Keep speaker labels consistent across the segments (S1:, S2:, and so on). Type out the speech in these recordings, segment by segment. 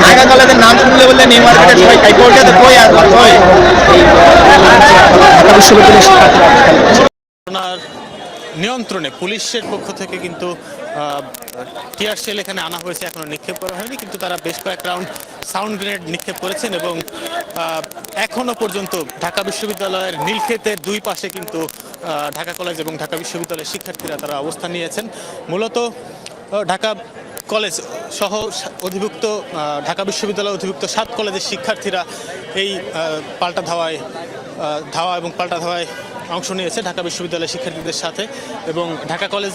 S1: ঢাকা কলেজের নাম শুনলে বললে নিউ সবাই খাই কই আর কই
S2: ঢাকা বিশ্ববিদ্যালয়ের শিক্ষার্থীরা
S3: নিয়ন্ত্রণে পুলিশের পক্ষ থেকে কিন্তু টিয়ার সেল এখানে আনা হয়েছে এখনও নিক্ষেপ করা হয়নি। কিন্তু তারা বেশ কয়েক রাউন্ড সাউন্ড গ্রেনেড নিক্ষেপ করেছেন এবং এখনও পর্যন্ত ঢাকা বিশ্ববিদ্যালয়ের নীলক্ষেতের দুই পাশে কিন্তু ঢাকা কলেজ এবং ঢাকা বিশ্ববিদ্যালয়ের শিক্ষার্থীরা তারা অবস্থান নিয়েছেন। মূলত ঢাকা কলেজ সহ অধিভুক্ত ঢাকা বিশ্ববিদ্যালয় অধিভুক্ত সাত কলেজের শিক্ষার্থীরা এই পাল্টা ধাওয়ায় ধাওয়া এবং পাল্টা ধাওয়ায় অংশ নিয়েছে ঢাকা বিশ্ববিদ্যালয়ের শিক্ষার্থীদের সাথে এবং ঢাকা কলেজ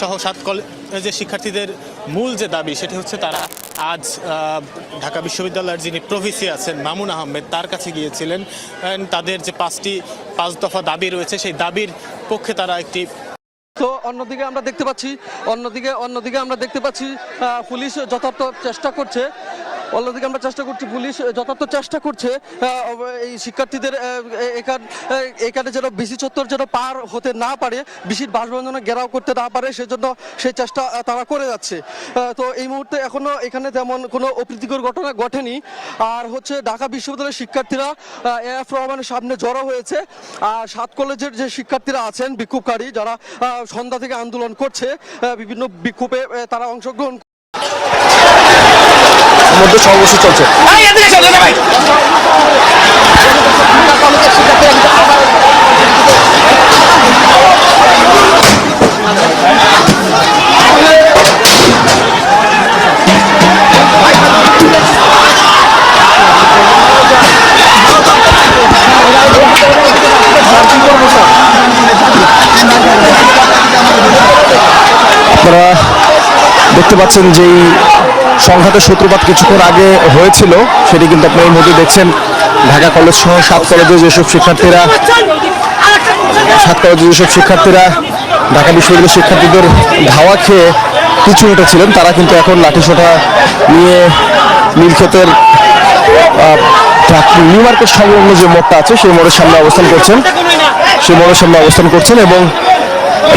S3: সহ সাত কলেজের শিক্ষার্থীদের মূল যে দাবি সেটি হচ্ছে তারা আজ ঢাকা বিশ্ববিদ্যালয়ের যিনি প্রভিসি আছেন মামুন আহমেদ, তার কাছে গিয়েছিলেন। তাদের যে পাঁচটি, পাঁচ দফা দাবি রয়েছে, সেই দাবির পক্ষে তারা একটি
S4: তো অন্যদিকে আমরা দেখতে পাচ্ছি, অন্যদিকে অন্যদিকে আমরা দেখতে পাচ্ছি পুলিশ যথার্থ চেষ্টা করছে। অন্যদিকে আমরা চেষ্টা করছি, পুলিশ যথার্থ চেষ্টা করছে এই শিক্ষার্থীদের এখান এখানে যেন বিসি চত্বর যেন পার হতে না পারে, বিসির বাসভবন যেন ঘেরাও করতে না পারে, সেজন্য সেই চেষ্টা তারা করে যাচ্ছে। তো এই মুহূর্তে এখনও এখানে তেমন কোনো অপ্রীতিকর ঘটনা ঘটেনি। আর হচ্ছে ঢাকা বিশ্ববিদ্যালয়ের শিক্ষার্থীরা এফ রহমানের সামনে জড়ো হয়েছে। আর সাত কলেজের যে শিক্ষার্থীরা আছেন, বিক্ষোভকারী, যারা সন্ধ্যা থেকে আন্দোলন করছে বিভিন্ন বিক্ষোভে তারা অংশগ্রহণ
S2: মধ্যে সর্বশেষ চলছে। আপনারা দেখতে পাচ্ছেন যেই সংঘাতের সূত্রপাত কিছুক্ষণ আগে হয়েছিল, সেটি কিন্তু আপনি এই মুহূর্তে দেখছেন। ঢাকা কলেজ সহ সাত কলেজের যেসব শিক্ষার্থীরা সাত কলেজের যেসব শিক্ষার্থীরা ঢাকা বিশ্ববিদ্যালয়ের শিক্ষার্থীদের ধাওয়া খেয়ে পিছু উঠেছিলেন তারা কিন্তু এখন লাঠিসোঁটা নিয়ে নীলক্ষেতের নিউ মার্কেট সংলগ্ন যে মোড়টা আছে, সেই মোড়ের সামনে অবস্থান করছেন। সেই মোড়ের সামনে অবস্থান করছেন এবং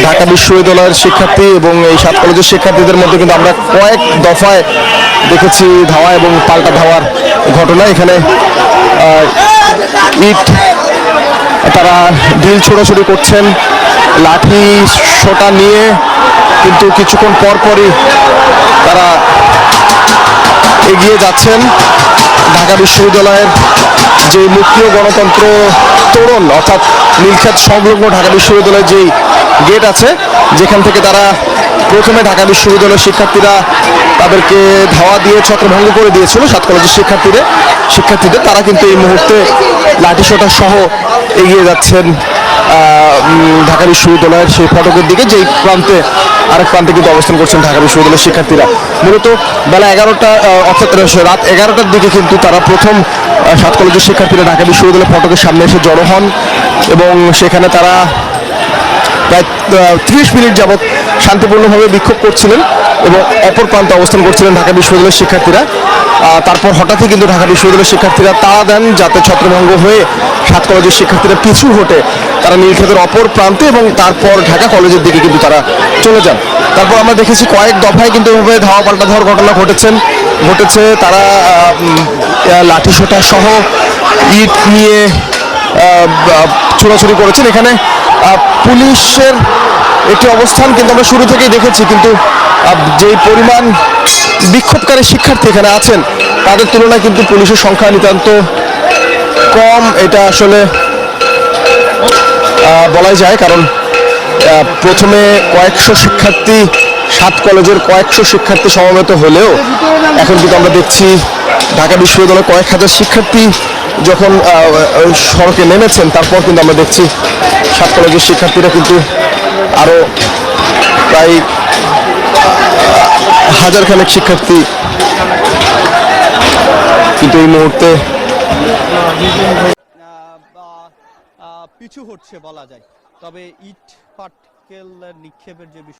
S2: ঢাকা বিশ্ববিদ্যালয়ের শিক্ষার্থী এবং এই সাত কলেজের শিক্ষার্থীদের মধ্যে কিন্তু আমরা কয়েক দফায় দেখেছি ধাওয়া এবং পাল্টা ধাওয়ার ঘটনা। এখানে ইট, তারা ঢিল ছোড়াছুড়ি করছেন, লাঠি সোটা নিয়ে, কিন্তু কিছুক্ষণ পর পরই তারা এগিয়ে যাচ্ছেন। ঢাকা বিশ্ববিদ্যালয়ের যে মুক্তি গণতন্ত্র তোরণ, অর্থাৎ নীলক্ষেত সংলগ্ন ঢাকা বিশ্ববিদ্যালয়ের যেই গেট আছে, যেখান থেকে তারা প্রথমে ঢাকা বিশ্ববিদ্যালয়ের শিক্ষার্থীরা তাদেরকে ধাওয়া দিয়ে ছত্রভঙ্গ করে দিয়েছিল সাত কলেজের শিক্ষার্থীদের। শিক্ষার্থীদের, তারা কিন্তু এই মুহূর্তে লাঠিসোঁটা সহ এগিয়ে যাচ্ছেন ঢাকা বিশ্ববিদ্যালয়ের সেই ফটকের দিকে, যেই প্রান্তে আরেক প্রান্তে কিন্তু অবস্থান করছেন ঢাকা বিশ্ববিদ্যালয়ের শিক্ষার্থীরা। মূলত বেলা এগারোটা অর্থাৎ রাত এগারোটার দিকে কিন্তু তারা প্রথম সাত কলেজের শিক্ষার্থীরা ঢাকা বিশ্ববিদ্যালয়ের ফটকের সামনে এসে জড়ো হন এবং সেখানে তারা প্রায় ত্রিশ মিনিট যাবৎ শান্তিপূর্ণভাবে বিক্ষোভ করছিলেন এবং অপর প্রান্তে অবস্থান করছিলেন ঢাকা বিশ্ববিদ্যালয়ের শিক্ষার্থীরা। তারপর হঠাৎই কিন্তু ঢাকা বিশ্ববিদ্যালয়ের শিক্ষার্থীরা তাড়া দেন যাতে ছত্রভঙ্গ হয়ে সাত কলেজের শিক্ষার্থীরা পিছু হটে তারা নীলক্ষেতের অপর প্রান্তে এবং তারপর ঢাকা কলেজের দিকে কিন্তু তারা চলে যান। তারপর আমরা দেখেছি কয়েক দফায় কিন্তু এভাবে ধাওয়া পাল্টা ধাওয়ার ঘটনা ঘটেছেন। ঘটেছে তারা লাঠিসোঁটা সহ ইট নিয়ে ছোড়াছুড়ি করেছেন। এখানে পুলিশের একটি অবস্থান কিন্তু আমরা শুরু থেকেই দেখেছি, কিন্তু যে পরিমাণ বিক্ষোভকারী শিক্ষার্থী এখানে আছেন, তাদের তুলনায় কিন্তু পুলিশের সংখ্যা নিতান্ত কম। এটা আসলে বলাই যায়, কারণ প্রথমে কয়েকশো শিক্ষার্থী, সাত কলেজের কয়েকশো শিক্ষার্থী সমবেত হলেও, এখন কিন্তু আমরা দেখছি ঢাকা বিশ্ববিদ্যালয়ের কয়েক হাজার শিক্ষার্থী যখন সড়কে নেমেছেন, তারপর কিন্তু আমরা দেখছি সাত কলেজের শিক্ষার্থীরা কিন্তু আরও প্রায় হাজার খানেক শিক্ষার্থী কিন্তু এই মুহূর্তে
S5: পিছু হচ্ছে বলা যায়। তবে ইট, পাটকেল, নিক্ষেপের যে বিষয়